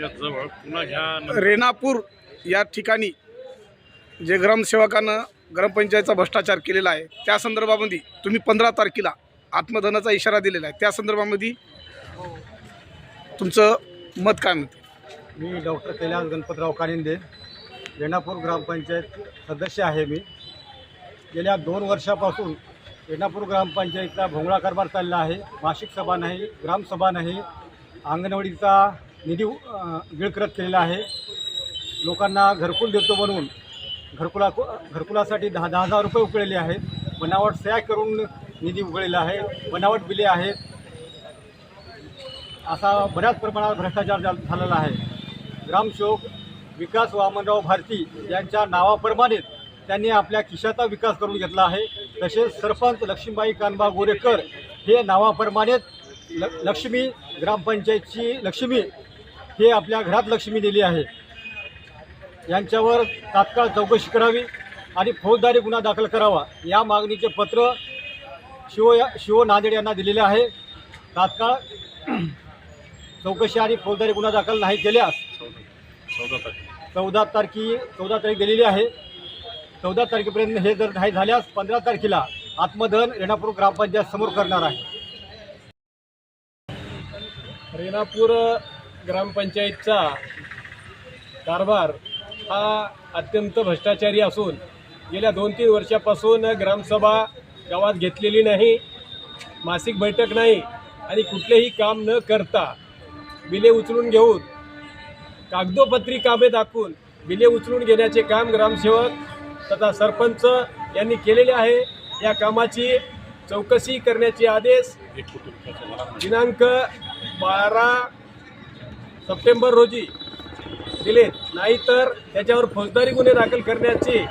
घ्या जवळ पुन्हा नंतर रेणापूर या ठिकाणी जे ग्रामसेवकानं ग्रामपंचायतचा भ्रष्टाचार केलेला आहे त्या संदर्भामध्ये तुम्ही पंधरा तारखेला आत्मधनाचा इशारा दिलेला आहे. त्या संदर्भामध्ये तुमचं मत काय म्हणते? मी डॉक्टर कैलास गणपतराव कानिंदे रेणापूर ग्रामपंचायत सदस्य आहे मी. गेल्या दोन वर्षापासून रेणापूर ग्रामपंचायतचा भोंगळा कारभार चालला आहे. मासिक सभा नाही ग्रामसभा नाही अंगणवाडीचा निधी अ, गिळकरत केलेला आहे. लोकांना घरकुल देतो म्हणून घरकुला घरकुलासाठी दहा दहा हजार रुपये उकळलेले आहेत. बनावट सह्या करून निधी उकळलेला आहे. बनावट बिले आहेत. असा बऱ्याच प्रमाणात भ्रष्टाचार झालेला आहे. ग्रामसेवक विकास वामनराव भारती यांच्या नावाप्रमाणेच त्यांनी आपल्या खिशाचा विकास करून घेतला आहे. तसेच सरपंच लक्ष्मीबाई कानबा गोरेकर हे नावाप्रमाणेच ल लक्ष्मी ग्रामपंचायतची लक्ष्मी हे आपल्या घरात लक्ष्मी दिली आहे. यांच्यावर तात्काळ चौकशी करावी आणि फौजदारी गुन्हा दाखल करावा. या मागणीचे पत्र शिव शिव नांदेड यांना दिलेले आहे. तात्काळ चौकशी आणि फौजदारी गुन्हा दाखल नाही केल्यास चौदा तारखे तारखी चौदा तारीख दिलेली आहे. चौदा तारखेपर्यंत हे जर नाही झाल्यास पंधरा तारखेला आत्मदहन रेणापूर ग्रामपंचायत समोर करणार आहे. रेणापूर ग्रामपंचायतचा कारभार हा अत्यंत भ्रष्टाचारी असून गेल्या दोन तीन वर्षापासून ग्रामसभा गावात घेतलेली नाही मासिक बैठक नाही आणि कुठलेही काम न करता बिले उचलून घेऊन कागदोपत्री कामे दाखवून बिले उचलून घेण्याचे काम ग्रामसेवक तथा सरपंच यांनी केलेले आहे. या कामाची चौकशी करण्याचे आदेश दिनांक बारा सप्टेंबर रोजी दिलेत. नाहीतर त्याच्यावर फौजदारी गुन्हे दाखल करण्याची